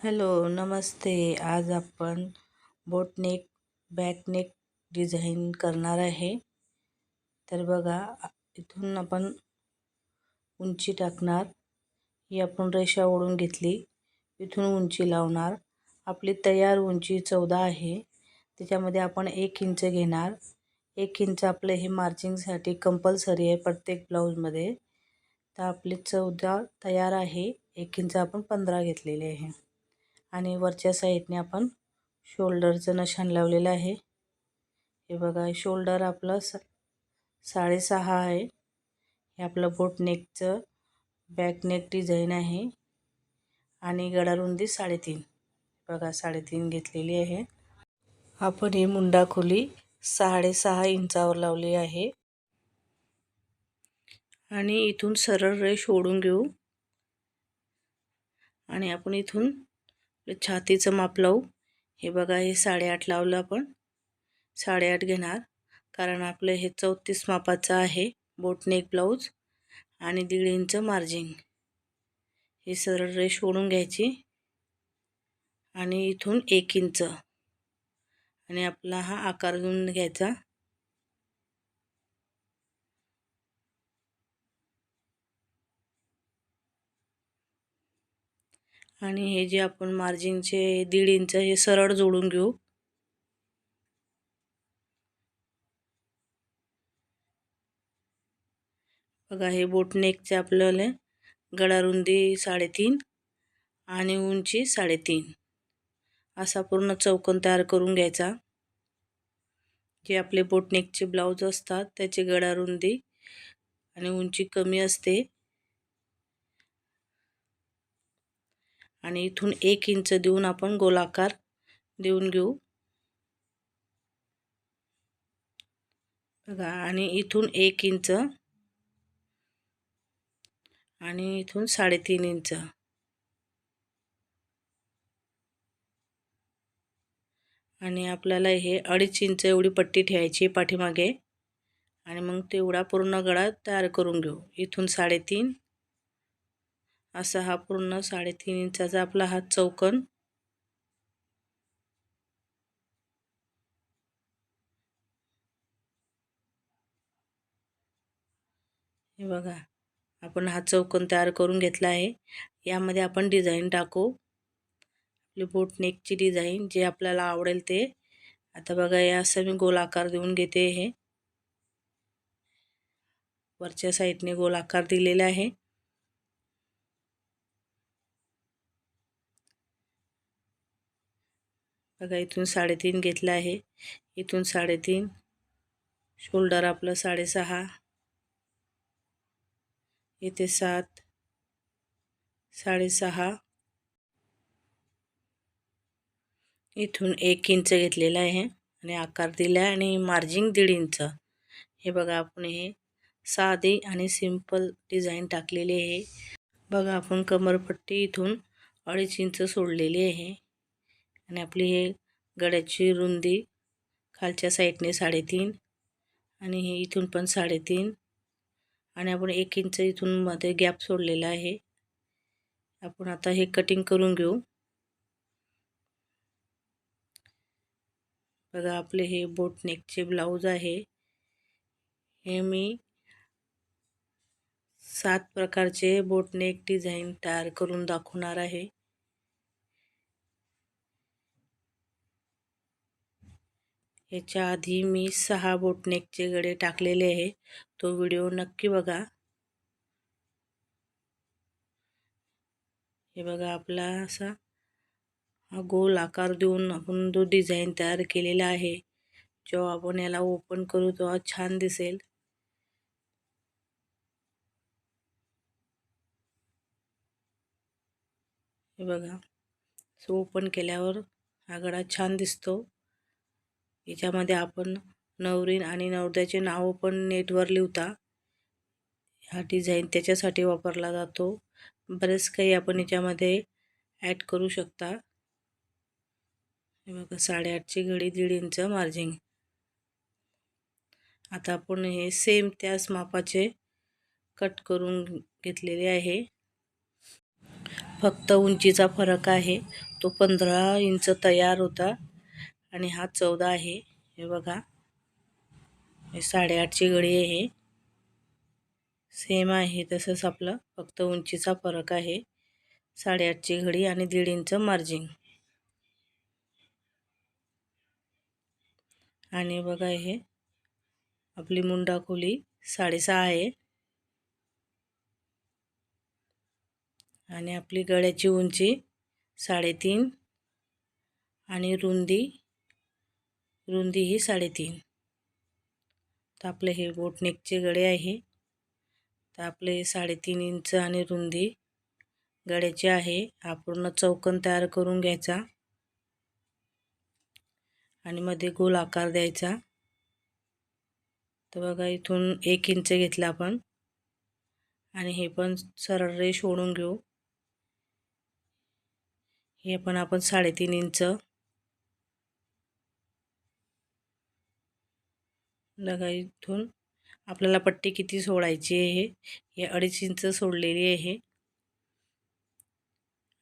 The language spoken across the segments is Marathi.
हॅलो नमस्ते. आज आपण बोटनेक बॅकनेक डिझाईन करणार आहे. तर बघा इथून आपण उंची टाकणार. ही आपण रेषा ओढून घेतली. इथून उंची लावणार. आपली तयार उंची चौदा आहे. त्याच्यामध्ये आपण एक इंच घेणार. एक इंच आपलं हे मार्चिंगसाठी कंपल्सरी आहे प्रत्येक ब्लाऊजमध्ये. तर आपली चौदा तयार आहे. एक इंच आपण पंधरा घेतलेले आहे. आणि वरच्या साईडने आपण शोल्डरचं नशान लावलेलं आहे. हे बघा शोल्डर आपलं स साडेसहा आहे. हे आपलं बोट नेकचं बॅक नेक डिझाईन आहे. आणि गडारुंदी साडेतीन. बघा साडेतीन घेतलेली आहे. आपण ही मुंडा खोली साडेसहा इंचावर लावली आहे. आणि इथून सरळ रेष ओढून घेऊ. आणि आपण इथून छातीचं माप लावू. हे बघा हे साडेआठ लावलं आपण. साडेआठ घेणार. कारण आपलं हे चौतीस मापाचं आहे. बोटनेक ब्लाऊज आणि दीड इंच मार्जिंग. हे सरळ रेष ओढून घ्यायची. आणि इथून एक इंच. आणि आपला हा आकार घेऊन घ्यायचा. आणि हे जे आपण मार्जिनचे दीड इंच हे सरळ जोडून घेऊ. बघा हे बोटनेकचे आपल्याला गडारुंदी साडेतीन आणि उंची साडेतीन. असा पूर्ण चौकन तयार करून घ्यायचा. जे आपले बोटनेकचे ब्लाऊज असतात त्याची गडारुंदी आणि उंची कमी असते. आणि इथून एक इंच देऊन आपण गोलाकार देऊन घेऊ. बघा आणि इथून एक इंच आणि इथून साडेतीन इंच. आणि आपल्याला हे अडीच इंच एवढी पट्टी ठेवायची पाठीमागे. आणि मग तेवढा पूर्ण गळा तयार करून घेऊ. इथून साडेतीन असा हा पूर्ण साडेतीन इंचाचा आपला हा चौकन. हे बघा आपण हा चौकन तयार करून घेतला आहे. यामध्ये आपण डिझाईन टाकू. आपली बोट नेकची डिझाईन जे आपल्याला आवडेल ते. आता बघा या असं मी गोलाकार देऊन घेते हे. वरच्या साईडने गोलाकार दिलेला आहे. बघा इथून साडेतीन घेतला आहे. इथून साडेतीन. शोल्डर आपलं साडेसहा. इथे सात. साडेसहा. इथून एक इंच घेतलेला आहे आणि आकार दिला आहे आणि मार्जिंग दीड इंच. हे बघा आपण हे साधी आणि सिंपल डिझाईन टाकलेली आहे. बघा आपण कमरपट्टी इथून अडीच इंच सोडलेली आहे. आणि आपली हे गड्याची रुंदी खालच्या साईडने साडेतीन आणि हे इथून पण साडेतीन. आणि आपण एक इंच इथून मध्ये गॅप सोडलेला आहे. आपण आता हे कटिंग करून घेऊ. बघा आपले हे बोटनेकचे ब्लाऊज आहे. हे मी सात प्रकारचे बोटनेक डिझाईन तयार करून दाखवणार आहे. याच्या आधी मी सहा बोटनेकचे गडे टाकलेले आहे. तो व्हिडिओ नक्की बघा. हे बघा आपला असा हा गोल आकार देऊन आपण जो डिझाईन तयार केलेला आहे. जेव्हा आपण याला ओपन करू तेव्हा छान दिसेल. हे बघा सो ओपन केल्यावर हा गडा छान दिसतो. याच्यामध्ये आपण नवरीन आणि नवरद्याचे नावं पण नेटवर लिहिता. हा डिझाईन त्याच्यासाठी वापरला जातो. बरेच काही आपण याच्यामध्ये ॲड करू शकता. हे बघा साडेआठची घडी दीड इंच मार्जिंग आता आपण हे सेम त्याच मापाचे कट करून घेतलेले आहे. फक्त उंचीचा फरक आहे. तो पंधरा इंच तयार होता. आणि हा चौदा आहे. हे बघा. हे साडेआठची घडी आहे. सेम आहे तसंच आपलं. फक्त उंचीचा फरक आहे. साडेआठची घडी आणि दीड इंच मार्जिंग आणि बघा हे. आपली मुंडा खोली साडेसहा आहे. आणि आपली गळ्याची उंची साडेतीन आणि रुंदी रुंदी ही साडेतीन. तर आपले हे बोटनेकचे गळे आहे. तर आपले साडेतीन इंच आणि रुंदी गळ्याची आहे. हा पूर्ण चौकन तयार करून घ्यायचा. आणि मध्ये गोल आकार द्यायचा. तर बघा इथून एक इंच घेतला आपण. आणि हे पण सरळ रेष ओढून घेऊ. हे पण आपण साडेतीन इंच बघा इथून आपल्याला पट्टी किती सोडायची आहे? हे अडीच इंच सोडलेली आहे.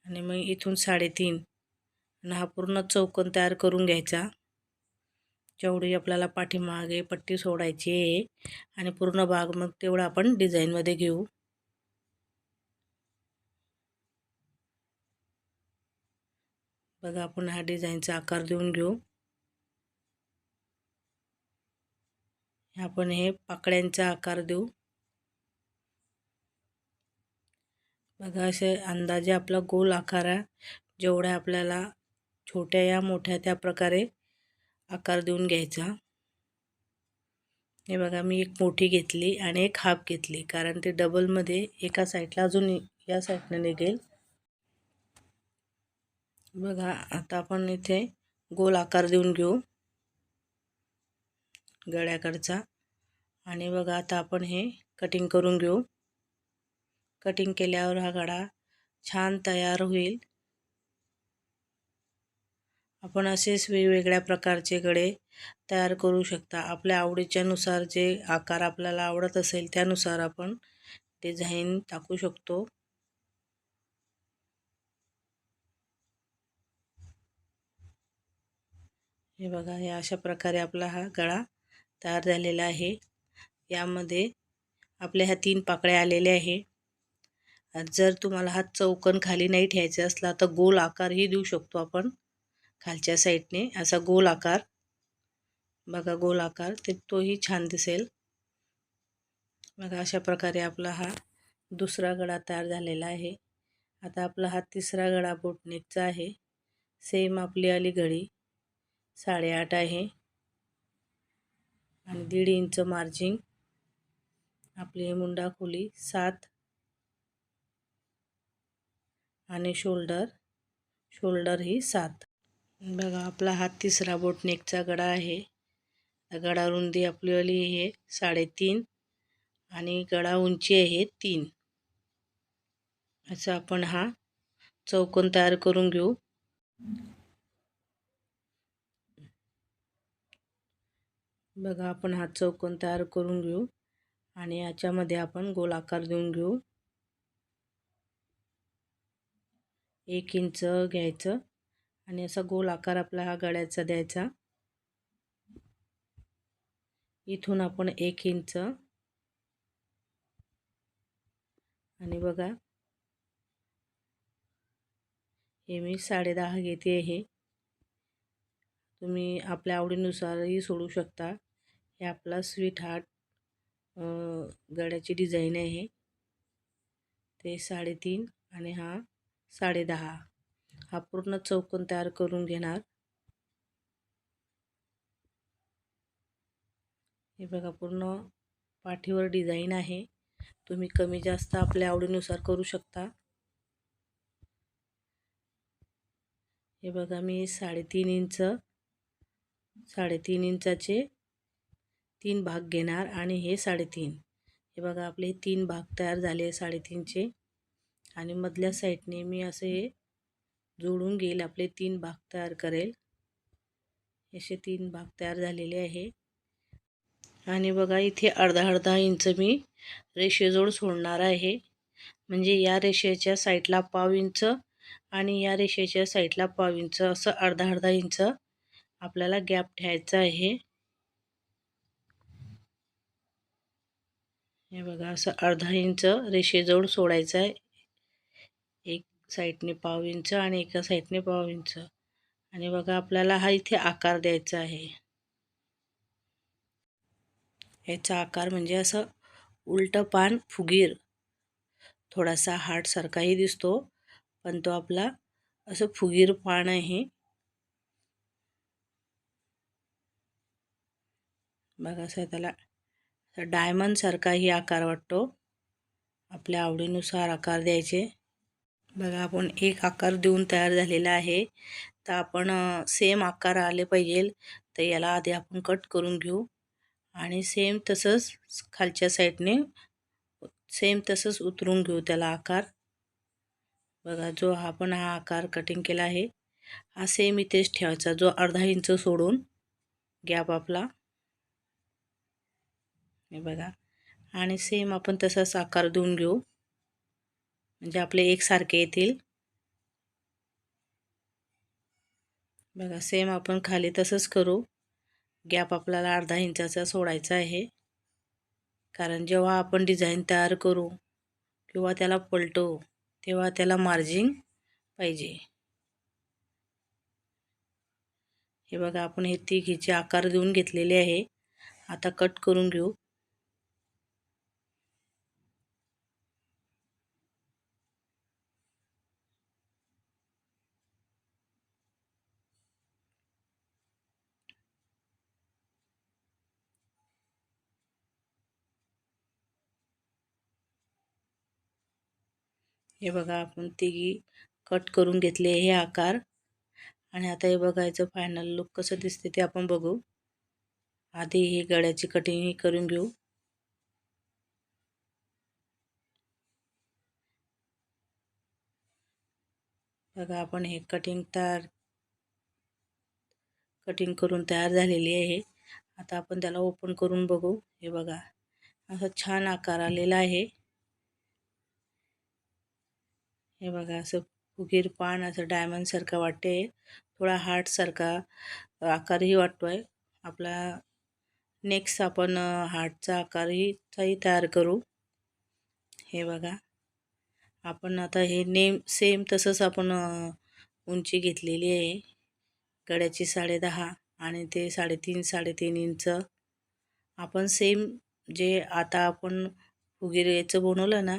आणि मग इथून साडेतीन. आणि हा पूर्ण चौकन तयार करून घ्यायचा. जेवढी आपल्याला पाठीमागे पट्टी सोडायची आहे. आणि पूर्ण भाग मग तेवढा आपण डिझाईनमध्ये घेऊ. बघा आपण हा डिझाईनचा आकार देऊन घेऊ. आपण हे पाकळ्यांचा आकार देऊ. बघा असे अंदाजे आपला गोल आकार आहे. जेवढ्या आपल्याला छोट्या या मोठ्या त्या प्रकारे आकार देऊन घ्यायचा. हे बघा मी एक मोठी घेतली आणि एक हाफ घेतली कारण ते डबलमध्ये एका साईडला अजून या साईडनं निघेल. बघा आता आपण इथे गोल आकार देऊन घेऊ. गळ्याकडचा. आणि बघा आता आपण हे कटिंग करून घेऊ. कटिंग केल्यावर हा गळा छान तयार होईल. आपण असेच वेगवेगळ्या प्रकारचे गळे तयार करू शकता. आपल्या आवडीच्यानुसार जे आकार आपल्याला आवडत असेल त्यानुसार आपण डिझाईन टाकू शकतो. हे बघा हे अशा प्रकारे आपला हा गळा तयार झालेला आहे. यामध्ये आपल्या ह्या तीन पाकळ्या आलेल्या आहे. जर तुम्हाला हा चौकन खाली नाही ठेवायचा असला तर गोल आकारही देऊ शकतो आपण. खालच्या साईडने असा गोल आकार. बघा गोल आकार ते तोही छान दिसेल. बघा अशा प्रकारे आपला हा दुसरा गळा तयार झालेला आहे. आता आपला हा तिसरा गळा बोटनेकचा आहे. सेम आपली आली घडी साडेआठ आहे. आणि दीड इंच मार्जिंग आपली मुंडा खोली सात. आणि शोल्डर शोल्डर ही सात. बघा आपला हा तिसरा बोटनेकचा गडा आहे. गडा रुंदी आपलीवाली आहे साडेतीन आणि गडा उंची आहे तीन. असं आपण हा चौकोन तयार करून घेऊ. बघा आपण हा चौकोन तयार करून घेऊ आणि याच्यामध्ये आपण गोल आकार देऊन घेऊ. एक इंच घ्यायचं आणि असा गोल आकार आपला हा गळ्याचा द्यायचा. इथून आपण एक इंच आणि बघा हे मी साडे दहा घेते आहे तुम्ही आपल्या आवडीनुसारही सोडू शकता. हे आपला स्वीट हार्ट गळ्याची डिझाईन आहे. ते साडेतीन आणि हा साडेदहा. हा पूर्ण चौकोन तयार करून घेणार. हे बघा पूर्ण पाठीवर डिझाईन आहे. तुम्ही कमी जास्त आपल्या आवडीनुसार करू शकता. हे बघा मी साडेतीन इंच साडेतीन इंचाचे तीन भाग घेणार आणि हे साडेतीन. हे बघा आपले तीन भाग तयार झाले साडेतीनचे. आणि मधल्या साईडने मी असे जोडून घेईल आपले तीन भाग तयार करेल. असे तीन भाग तयार झालेले आहे. आणि बघा इथे अर्धा अर्धा इंच मी रेषेजोड सोडणार आहे. म्हणजे या रेषेच्या साईडला पाव इंच आणि या रेषेच्या साईडला पाव इंच. असं अर्धा अर्धा इंच आपल्याला गॅप ठेवायचा आहे. हे बघा असं अर्धा इंच रेषेजवळ सोडायचं आहे. एक साईडने पाव इंच आणि एका साईडने पाव इंच. आणि बघा आपल्याला हा इथे आकार द्यायचा आहे. याचा आकार म्हणजे असं उलटं पान फुगीर. थोडासा हार्टसारखाही दिसतो पण तो आपला असं फुगीर पान आहे. बघा असं त्याला डायमंडसारखाही आकार वाटतो. आपल्या आवडीनुसार आकार द्यायचे. बघा आपण एक आकार देऊन तयार झालेला आहे. तर आपण सेम आकार आले पाहिजे. तर याला आधी आपण कट करून घेऊ. आणि सेम तसंच खालच्या साईडने सेम तसंच उतरून घेऊ त्याला आकार. बघा जो आपण हा आकार कटिंग केला आहे. हा सेम इथेच ठेवायचा जो अर्धा इंच सोडून गॅप आपला. हे बघा. आणि सेम आपण तसाच आकार देऊन घेऊ. म्हणजे आपले एकसारखे येतील. बघा सेम आपण खाली तसंच करू. गॅप आपल्याला अर्धा इंचाचा सोडायचा आहे. कारण जेव्हा आपण डिझाईन तयार करू किंवा त्याला पलटवू तेव्हा त्याला मार्जिन पाहिजे. हे बघा आपण हे तिघीचे आकार देऊन घेतलेले आहे. आता कट करून घेऊ. हे बघा आपण तिघी कट करून घेतले हे आकार. आणि आता हे बघायचं फायनल लुक कसं दिसते ते आपण बघू. आधी हे गळ्याची कटिंग करून घेऊ. बघा आपण हे कटिंग तयार कटिंग करून तयार झालेली आहे. आता आपण त्याला ओपन करून बघू. हे बघा असा छान आकार आलेला आहे. हे बघा असं फुगीर पान असं डायमंडसारखं वाटते. थोडा हार्टसारखा आकारही वाटतो आहे आपला नेक्स्ट आपण हार्टचा आकारही चाही तयार करू. हे बघा. आपण आता हे नेम सेम तसंच आपण उंची घेतलेली आहे. गड्याची साडे दहा आणि ते साडेतीन साडेतीन इंच. आपण सेम जे आता आपण फुगीर याचं बनवलं ना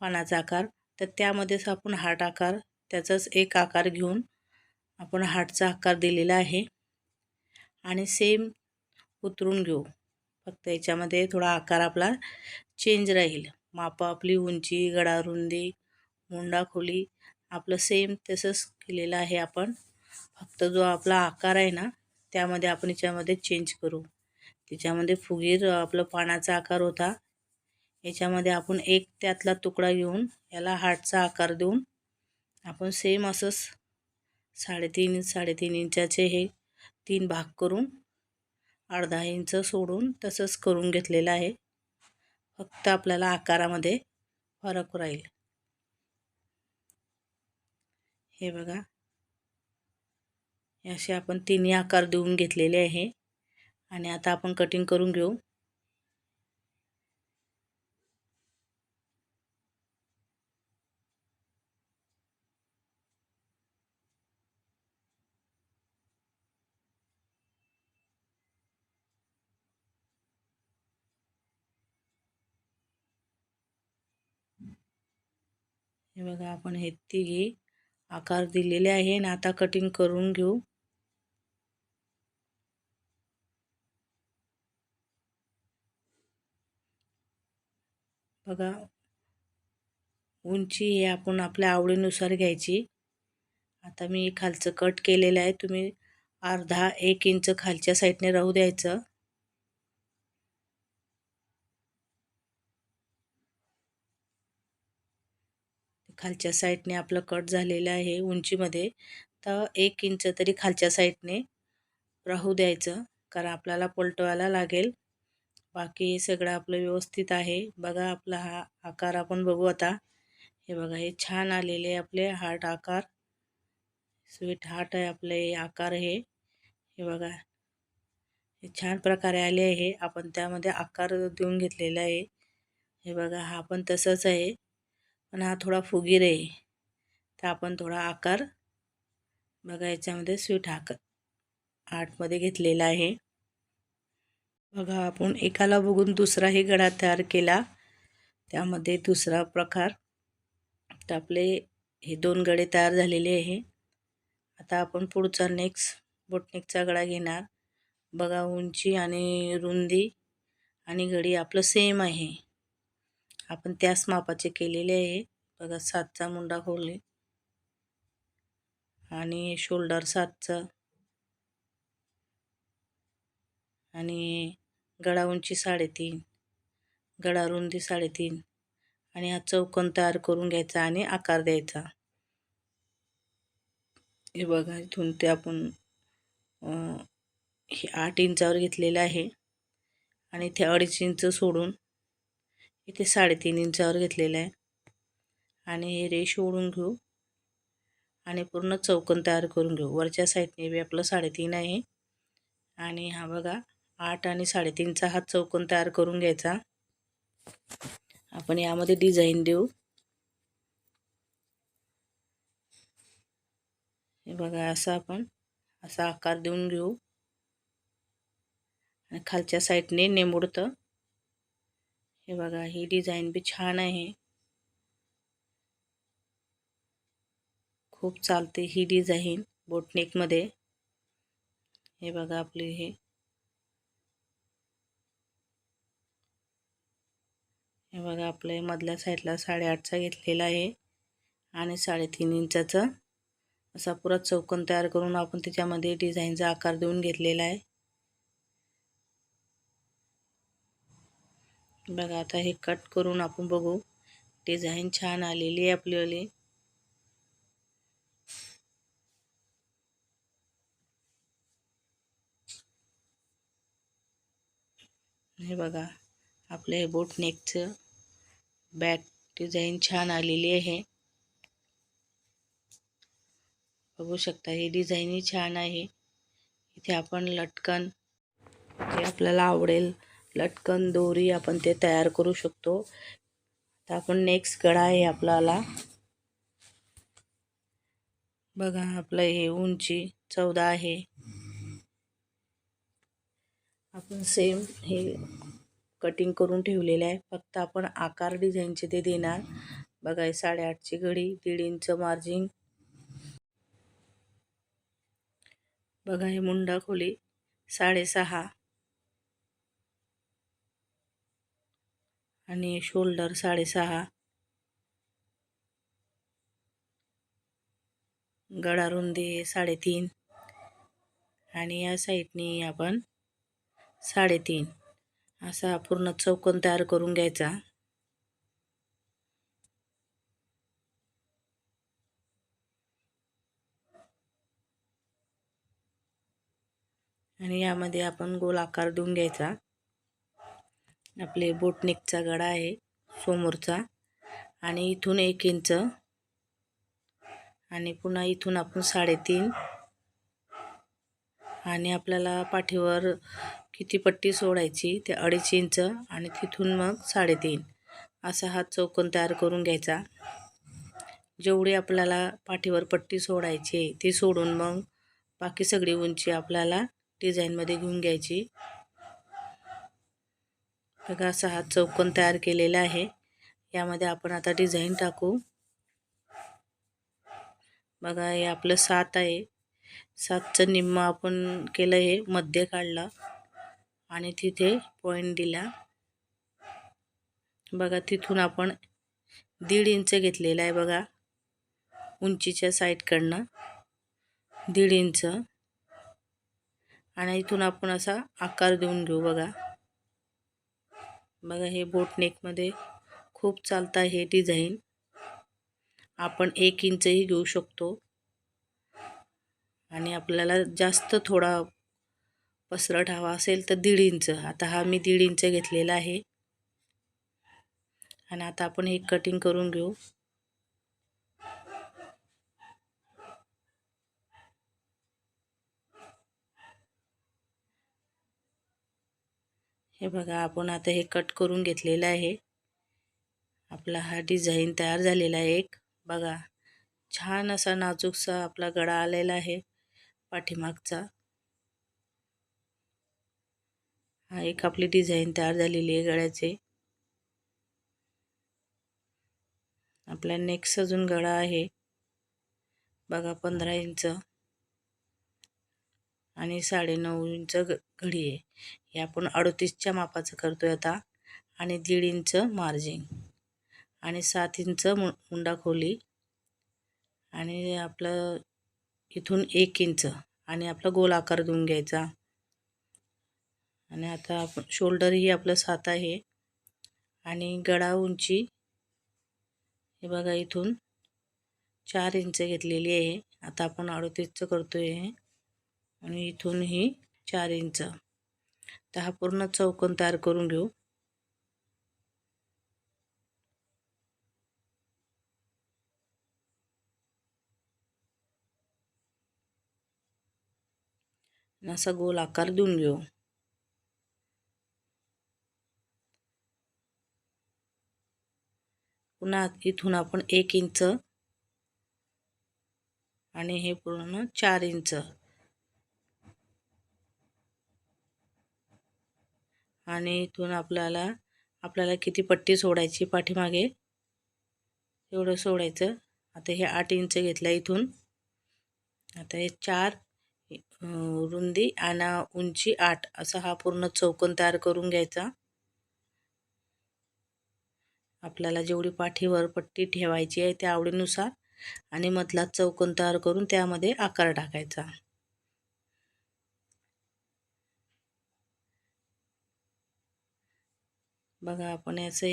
पानाचा आकार तर त्यामध्येच आपण हार्ट आकार त्याचाच एक आकार घेऊन आपण हार्टचा आकार दिलेला आहे. आणि सेम उतरून घेऊ. फक्त याच्यामध्ये थोडा आकार आपला चेंज राहील. मापं आपली उंची गडारुंदी मुंडा खोली आपलं सेम तसंच केलेलं आहे आपण. फक्त जो आपला आकार आहे ना त्यामध्ये आपण याच्यामध्ये चेंज करू. त्याच्यामध्ये फुगीर आपलं पानाचा आकार होता. याच्यामध्ये आपण एक त्यातला तुकडा घेऊन याला हार्टचा आकार देऊन आपण सेम असंच साडेतीन साडेतीन इंचाचे हे तीन भाग करून अर्धा इंच सोडून तसंच करून घेतलेलं आहे. फक्त आपल्याला आकारामध्ये फरक राहील. हे बघा. असे आपण तिन्ही आकार देऊन घेतलेले आहे. आणि आता आपण कटिंग करून घेऊ. हे बघा आपण हे तिघी आकार दिलेले आहे आणि आता कटिंग करून घेऊ. बघा उंची हे आपण आपल्या आवडीनुसार घ्यायची. आता मी खालचं कट केलेलं आहे. तुम्ही अर्धा एक इंच खालच्या साईडने राहू द्यायचं. खालच्या साईडने आपलं कट झालेलं आहे उंचीमध्ये तर एक इंच तरी खालच्या साईडने राहू द्यायचं कारण आपल्याला पलटवायला लागेल. बाकी हे सगळं आपलं व्यवस्थित आहे. बघा आपला हा आकार आपण बघू आता. हे बघा हे छान आलेले आपले हार्ट आकार. स्वीट हार्ट आहे आपले आकार हे. हे बघा. हे छान प्रकारे आले आहे. आपण त्यामध्ये आकार देऊन घेतलेला आहे. हे बघा हा पण तसंच आहे. पण हा थोडा फुगीर आहे. तर आपण थोडा आकार बघा याच्यामध्ये स्वीट आकार आर्टमध्ये घेतलेला आहे. बघा आपण एकाला बघून दुसराही गडा तयार केला. त्यामध्ये दुसरा प्रकार. तर आपले हे दोन गडे तयार झालेले आहे. आता आपण पुढचा नेक्स्ट बोटनेकचा गळा घेणार. बघा उंची आणि रुंदी आणि घडी आपलं सेम आहे. आपण त्याच मापाचे केलेले आहे. बघा सातचा मुंडा खोले आणि शोल्डर सातचा. आणि गळा उंची साडेतीन. गळा रुंदी साडेतीन. आणि हा चौकोन तयार करून घ्यायचा आणि आकार द्यायचा. हे बघा इथून ते आपण हे आठ इंचावर घेतलेलं आहे. आणि ते अडीच इंच सोडून इथे साडेतीन इंचावर घेतलेलं आहे. आणि हे रेश ओढून घेऊ. आणि पूर्ण चौकन तयार करून घेऊ. वरच्या साईडने बी आपलं साडेतीन आहे. आणि हा बघा आठ आणि साडेतीनचा हा चौकन तयार करून घ्यायचा. आपण यामध्ये डिझाईन देऊ. हे बघा असं आपण असा आकार देऊन घेऊ. आणि खालच्या साईडने नेमुडतं हे बघा ही डिझाईन बी छान आहे. खूप चालते ही डिझाईन बोटनेकमध्ये. हे बघा आपली हे. हे बघा आपलं मधल्या साईडला साडेआठचा घेतलेला आहे आणि साडेतीन इंचाचा. असा पुरा चौकन तयार करून आपण त्याच्यामध्ये डिझाईनचा आकार देऊन घेतलेला आहे. बघा आता हे कट करून आपण बघू. डिझाईन छान आलेली आहे आपलीवाली हे बघा आपलं हे बोट नेकचं बॅक डिझाईन छान आलेली आहे. बघू शकता ही डिझाईनही छान आहे. इथे आपण लटकन जे आपल्याला आवडेल लटकन दोरी आपण ते तयार करू शकतो. आता आपण नेक्स्ट गळा आहे आपल्याला. बघा आपलं हे उंची चौदा आहे. आपण सेम हे कटिंग करून ठेवलेलं आहे. फक्त आपण आकार डिझाईनचे ते देणार. बघा साडेआठची घडी दीड इंच मार्जिन बघा हे मुंडा खोली साडेसहा. आणि शोल्डर साडेसहा. गळा रुंदी साडेतीन. आणि या साईडनी आपण साडेतीन. असा पूर्ण चौकन तयार करून घ्यायचा. आणि यामध्ये आपण गोल आकार देऊन घ्यायचा. आपले बोटनिकचा गडा आहे समोरचा. आणि इथून एक इंच. आणि पुन्हा इथून आपण साडेतीन. आणि आपल्याला पाठीवर किती पट्टी सोडायची? ते अडीच इंच. आणि तिथून मग साडेतीन. असा हा चौकन तयार करून घ्यायचा. जेवढी आपल्याला पाठीवर पट्टी सोडायची ती सोडून मग बाकी सगळी उंची आपल्याला डिझाईनमध्ये घेऊन घ्यायची. बघा असा हा चौकन तयार केलेला आहे. यामध्ये आपण आता डिझाईन टाकू. बघा हे आपलं सात आहे. सातचं निम्म आपण केलं हे मध्य काढला आणि तिथे पॉईंट दिला. बघा तिथून आपण दीड इंच घेतलेला आहे बघा उंचीच्या साईडकडनं. दीड इंच आणि इथून आपण असा आकार देऊन घेऊ बघा. बघा हे बोट नेकमध्ये खूप चालतं हे डिझाईन आपण एक इंचही घेऊ शकतो. आणि आपल्याला जास्त थोडा पसरट हवा असेल तर दीड इंच आता हा मी दीड इंच घेतलेला आहे. आणि आता आपण हे कटिंग करून घेऊ. हे बघा आपण आता हे कट करून घेतलेलं आहे. आपला हा डिझाईन तयार झालेला आहे एक. बघा छान असा नाजूकसा आपला गळा आलेला आहे पाठीमागचा. हा एक आपली डिझाईन तयार झालेली आहे गळ्याचे. आपला नेक्स्ट अजून गळा आहे. बघा पंधरा इंच आणि साडेनऊ इंच घडी आहे. हे आपण अडतीसच्या मापाचं करतो आहे आता. आणि दीड इंच मार्जिन आणि सात इंच मु मुंडा खोली. आणि आपलं इथून एक इंच. आणि आपला गोल आकार देऊन घ्यायचा. आणि आता आपण शोल्डरही आपलं सात आहे. आणि गळा उंची हे बघा इथून चार इंच घेतलेली आहे. आता आपण अडतीसचं करतो आहे आणि इथूनही चार इंच. तर हा पूर्ण चौकोन तयार करून घेऊ. असा गोल आकार देऊन घेऊ. पुन्हा इथून आपण एक इंच आणि हे पूर्ण चार इंच. आणि इथून आपल्याला आपल्याला किती पट्टी सोडायची पाठीमागे? एवढं सोडायचं. आता हे आठ इंच घेतलं इथून. आता हे चार रुंदी आणि उंची आठ. असा हा पूर्ण चौकन तयार करून घ्यायचा. आपल्याला जेवढी पाठीवर पट्टी ठेवायची आहे त्या आवडीनुसार आणि मधला चौकन तयार करून त्यामध्ये आकार टाकायचा. बघा आपण याचे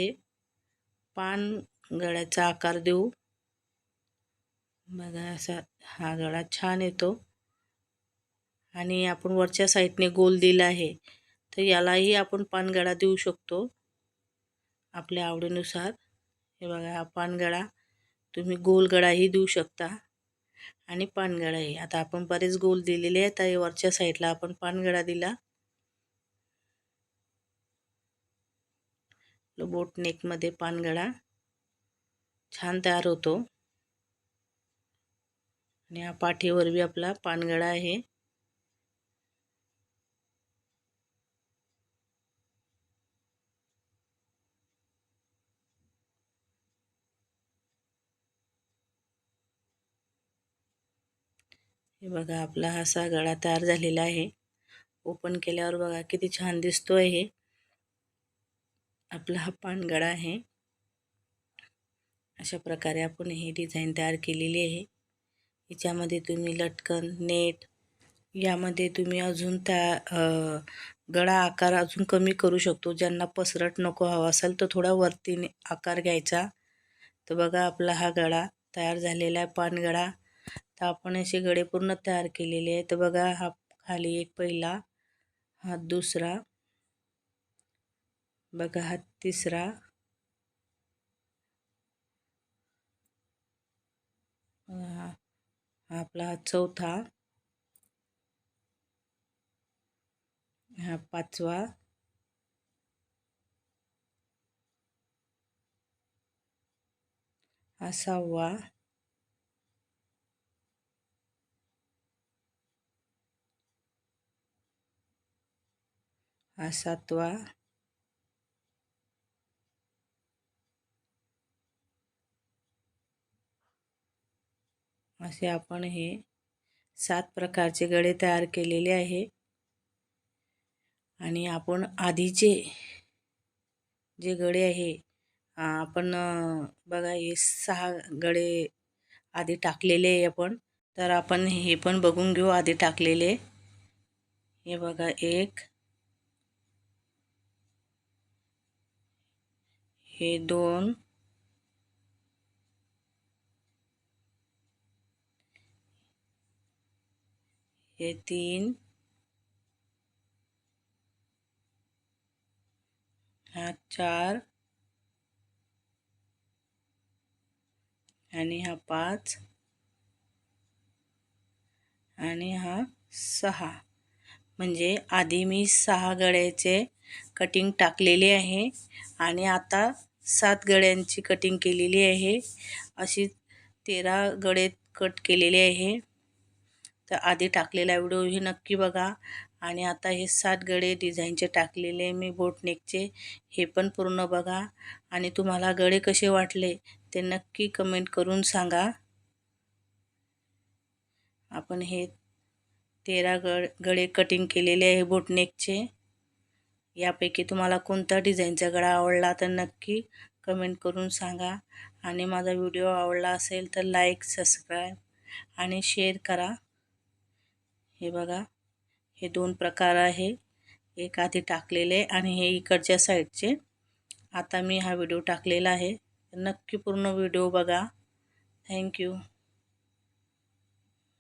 पान गळ्याचा आकार देऊ. बघा असा हा गळा छान येतो. आणि आपण वरच्या साईडने गोल दिला आहे तर यालाही आपण पानगळा देऊ शकतो आपल्या आवडीनुसार. हे बघा हा पानगळा तुम्ही गोलगळाही देऊ शकता आणि पानगळाही आता आपण बरेच गोल दिलेले आहेत तर वरच्या साईडला आपण पानगळा दिला. बोट नेकमध्ये पानगळा छान तयार होतो. आणि हा पाठीवर बी आपला पानगळा आहे. हे बघा आपला हा सा गळा तयार झालेला आहे. ओपन केल्यावर बघा किती छान दिसतो आहे आपला हा पानगळा आहे. अशा प्रकारे आपण ही डिझाईन तयार केलेली आहे. याच्यामध्ये तुम्ही लटकन नेट यामध्ये तुम्ही अजून त्या गळा आकार अजून कमी करू शकतो. ज्यांना पसरट नको हवा असेल तर थोडा वरतीने आकार घ्यायचा. तर बघा आपला हा गळा तयार झालेला आहे पानगळा तर आपण असे गळे पूर्ण तयार केलेले आहे तर बघा हा खाली एक पहिला हा दुसरा. बघा हा तिसरा हा आपला हा चौथा हा पाचवा हा सहावा हा सातवा असे आपण हे सात प्रकारचे गडे तयार केलेले आहे. आणि आपण आधीचे जे गडे आहे आपण बघा हे सहा गडे आधी टाकलेले आहे आपण. तर आपण हे पण बघून घेऊ आधी टाकलेले. हे बघा एक. हे दोन. हे तीन. हा चार. आणि हा पाच. आणि हा सहा. म्हणजे आधी मी सहा गळ्याचे कटिंग टाकलेले आहे आणि आता सात गळ्यांची कटिंग केलेली आहे. अशी तेरा गळे कट केलेले आहे. तर आधी टाकलेला व्हिडिओ हे नक्की बघा. आणि आता हे सात गळे डिझाईनचे टाकलेले मी बोटनेकचे हे पण पूर्ण बघा. आणि तुम्हाला गळे कसे वाटले ते नक्की कमेंट करून सांगा. आपण हे तेरा गळ गळे कटिंग केलेले आहे बोटनेकचे. यापैकी तुम्हाला कोणता डिझाईनचा गळा आवडला तर नक्की कमेंट करून सांगा. आणि माझा व्हिडिओ आवडला असेल तर लाईक सबस्क्राईब आणि शेअर करा. हे बघा. हे दोन प्रकार आहे. एक आधी टाकलेले आणि हे इकडच्या साईडचे. आता मी हा व्हिडिओ टाकलेला आहे. नक्की पूर्ण व्हिडिओ बघा. थँक्यू.